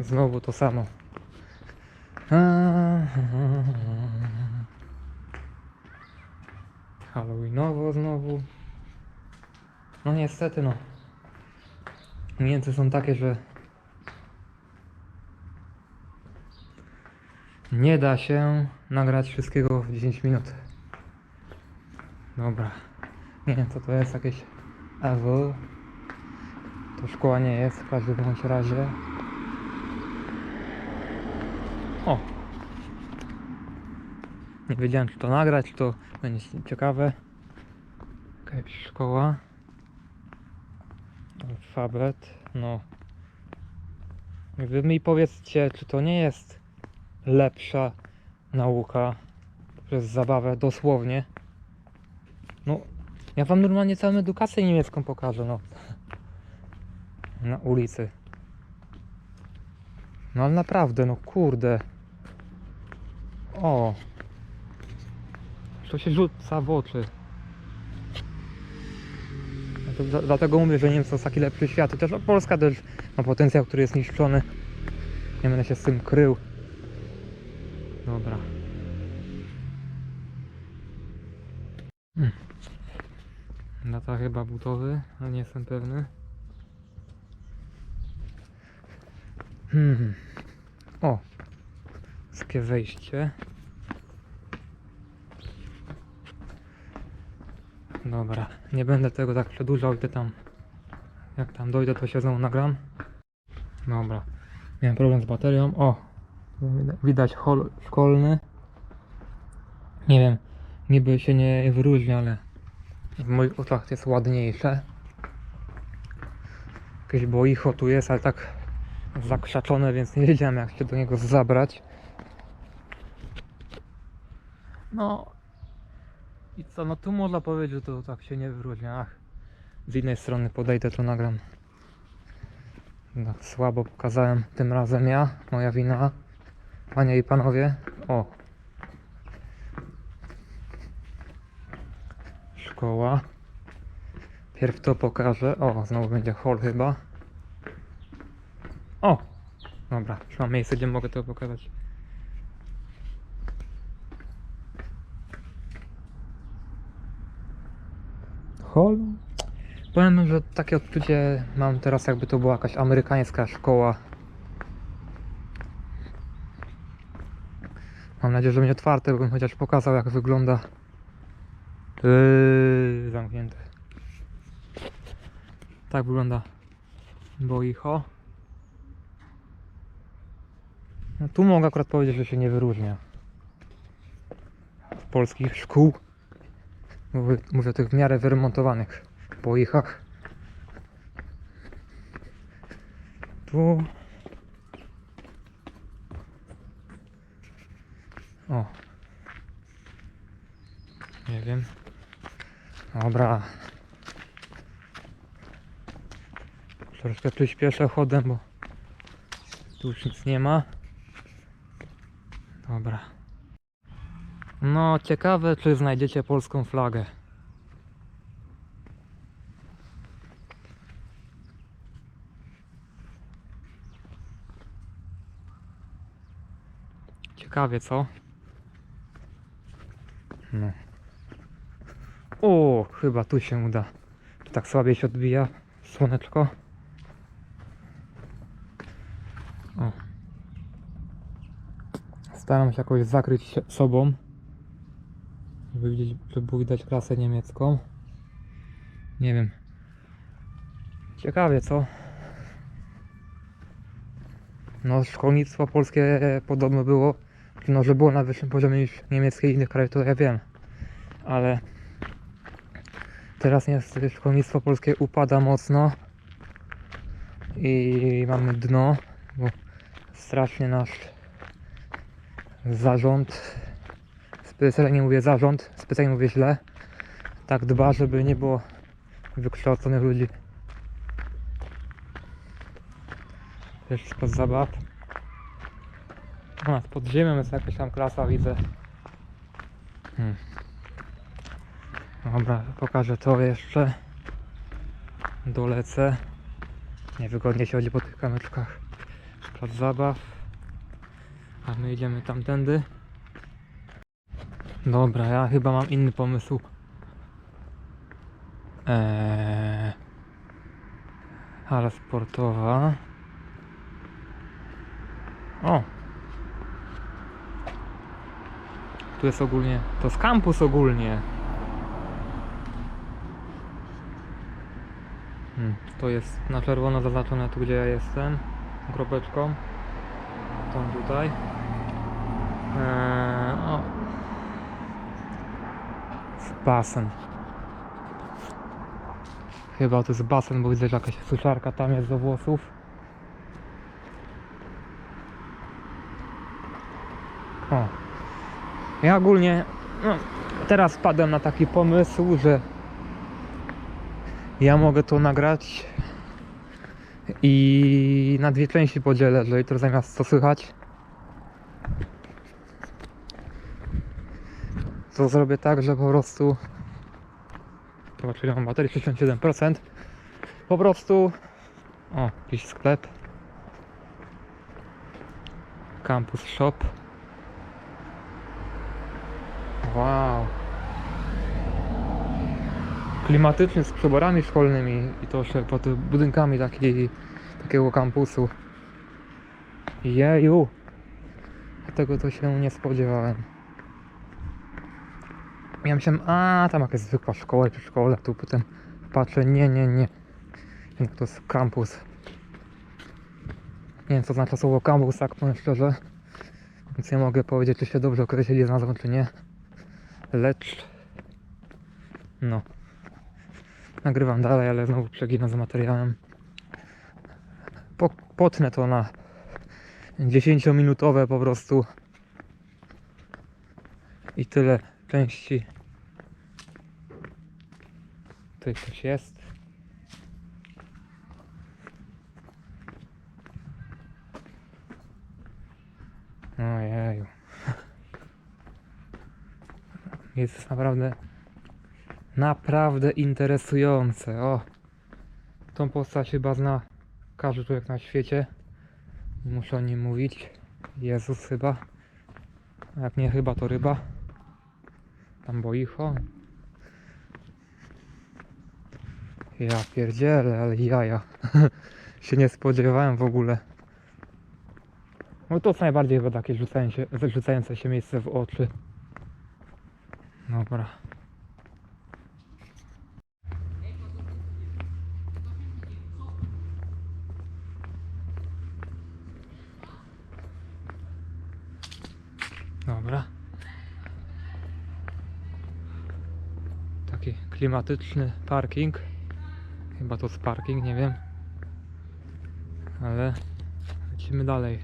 Znowu to samo. Halloweenowo znowu. No niestety no. Niemcy są takie, że nie da się nagrać wszystkiego w 10 minut. Dobra. Nie wiem co to jest, jakieś AW. To szkoła nie jest w każdym razie. O! Nie wiedziałem czy to nagrać, czy to będzie ciekawe. Jakaś szkoła. Alfabet, no. Wy mi powiedzcie, czy to nie jest lepsza nauka przez zabawę dosłownie. No, ja wam normalnie całą edukację niemiecką pokażę, no. Na ulicy. No ale naprawdę, no kurde. O. To się rzuca w oczy. Dlatego mówię, że Niemcy jest taki lepszy świat. I też no, Polska też ma potencjał, który jest niszczony. Nie będę się z tym krył. Dobra. Hmm. Data chyba budowy, ale nie jestem pewny. Hmm. O. Takie wejście. Dobra, nie będę tego tak przedłużał, idę tam. Jak tam dojdę, to się znowu nagram. Dobra. Miałem problem z baterią. O! Widać hol szkolny. Nie wiem, niby się nie wyróżnia, ale w moich oczach jest ładniejsze. Jakieś boicho tu jest, ale tak zakrzaczone, więc nie wiedziałem jak się do niego zabrać. No i co, no tu można powiedzieć, że to tak się nie wyróżnia. Ach, z innej strony podejdę, to nagram. Tak słabo pokazałem tym razem ja, moja wina. Panie i panowie, o. Szkoła. Pierw to pokażę. O, znowu będzie hall chyba. O! Dobra, już mam miejsce, gdzie mogę to pokazać. Hall? Powiem, że takie odczucie mam teraz, jakby to była jakaś amerykańska szkoła. Mam nadzieję, że będzie otwarte, bym chociaż pokazał, jak wygląda. Yy, zamknięte. Tak wygląda boicho. No, tu mogę akurat powiedzieć, że się nie wyróżnia. Z polskich szkół. Mówię, mówię o tych w miarę wyremontowanych boichach. Tu. O. Nie wiem. Dobra. Troszkę przyspieszę chodem, bo tu już nic nie ma. Dobra. No, ciekawe, czy znajdziecie polską flagę. Ciekawie, co? No. O, chyba tu się uda. Tu tak słabiej się odbija słoneczko. O. Staram się jakoś zakryć się sobą. Żeby widzieć, żeby widać klasę niemiecką. Nie wiem. Ciekawie, co? No, szkolnictwo polskie podobno było, no, że było na wyższym poziomie niż niemieckie i innych krajów, to ja wiem. Ale teraz niestety szkolnictwo polskie upada mocno i mamy dno, bo strasznie nasz zarząd, specjalnie mówię zarząd, specjalnie mówię źle, tak dba, żeby nie było wykształconych ludzi. Też spod zabaw. A, pod ziemią jest jakaś tam klasa, widzę. Hmm. Dobra, pokażę to jeszcze. Dolecę. Niewygodnie się chodzi po tych kamyczkach. plac zabaw. A my idziemy tamtędy. Dobra, ja chyba mam inny pomysł. Eee, hala sportowa. O! Tu jest ogólnie. To jest kampus ogólnie. Hmm, to jest na czerwono zaznaczone tu gdzie ja jestem. Kropeczką. Tą tutaj. Eee, o. Jest basen. Chyba to jest basen, bo widzę, że jakaś suszarka tam jest do włosów. O. Ja ogólnie no, teraz wpadłem na taki pomysł, że ja mogę to nagrać i na dwie części podzielę, że jutro zamiast to słychać to zrobię tak, że po prostu zobaczcie ile mam baterii, 67% po prostu o, jakiś sklep Campus Shop Wow klimatyczny z przyborami szkolnymi i to jeszcze pod budynkami taki, takiego kampusu. Jeju! Tego to się nie spodziewałem. Ja myślałem, a tam jakaś zwykła szkoła czy szkoła, tu potem patrzę, nie, nie, nie. Jednak to jest kampus. Nie wiem co znaczy słowo kampus, tak powiem szczerze. Więc nie mogę powiedzieć, czy się dobrze określili z nazwą, czy nie. Lecz... No. Nagrywam dalej, ale znowu przeginam z materiałem. Po, potnę to na 10-minutowe po prostu. I tyle części. Tutaj coś jest. Ojeju. Jest naprawdę naprawdę interesujące. O, tą postać chyba zna każdy człowiek na świecie. Muszę o nim mówić. Jezus chyba. Jak nie chyba, to ryba. Tam boicho. Ja pierdzielę, ale jaja. się nie spodziewałem w ogóle. No to jest najbardziej chyba takie rzucające, rzucające się miejsce w oczy. Dobra. Dobra. Taki klimatyczny parking. Chyba to jest parking, nie wiem. Ale lecimy dalej.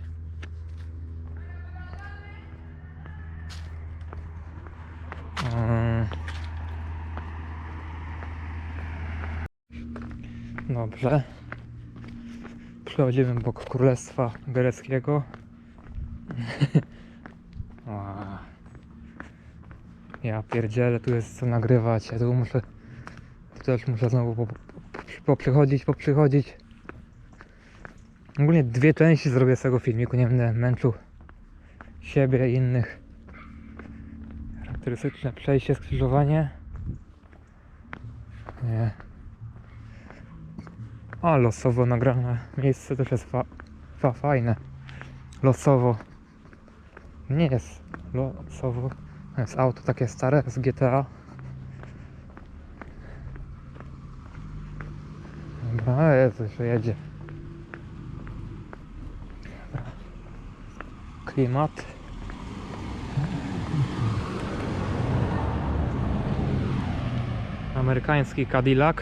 Mm. Dobrze. Przechodzimy bok Królestwa Greckiego. Ja pierdzielę, tu jest co nagrywać. Ja tu muszę. Tu też muszę znowu poprzychodzić, poprzychodzić. Ogólnie dwie części zrobię z tego filmiku, nie będę męczył siebie i innych. Charakterystyczne przejście, skrzyżowanie. Nie. A, losowo nagrane miejsce też jest fa, fa, fajne. Losowo. Nie jest losowo. Jest auto takie stare z GTA. Dobra, jest, że jedzie. Klimat. Amerykański Cadillac.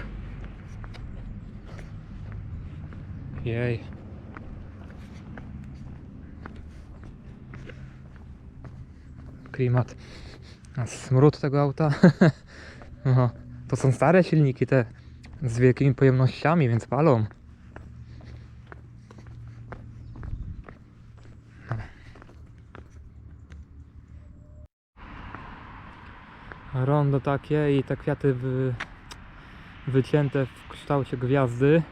Jej. klimat. A smród tego auta. Aha. To są stare silniki te z wielkimi pojemnościami, więc palą. Rondo takie i te kwiaty wy, wycięte w kształcie gwiazdy.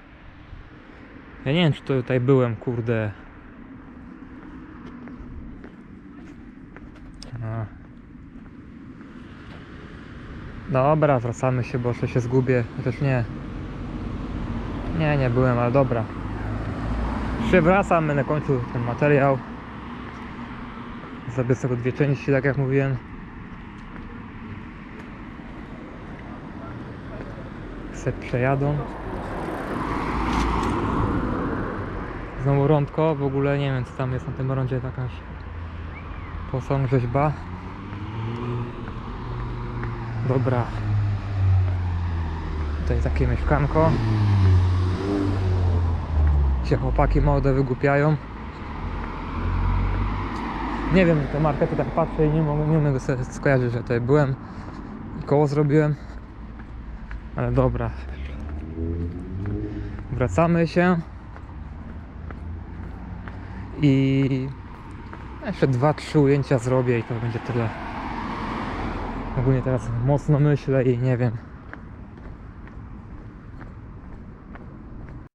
Ja nie wiem, czy tutaj byłem, kurde, Dobra, wracamy się, bo jeszcze się zgubię. Chociaż nie. Nie, nie byłem, ale dobra. Wracam, będę kończył ten materiał. Zrobię tego dwie części, tak jak mówiłem. Se przejadą. Znowu rądko, w ogóle nie wiem co tam jest na tym rondzie, jakaś posąg rzeźba. Dobra. Tutaj takie mieszkanko. Się chłopaki młode wygłupiają. Nie wiem, tę markę to tak patrzę i nie mogę, nie mogę sobie skojarzyć, że tutaj byłem i koło zrobiłem. Ale dobra. Wracamy się. I jeszcze dwa, trzy ujęcia zrobię i to będzie tyle. Ogólnie teraz mocno myślę i nie wiem.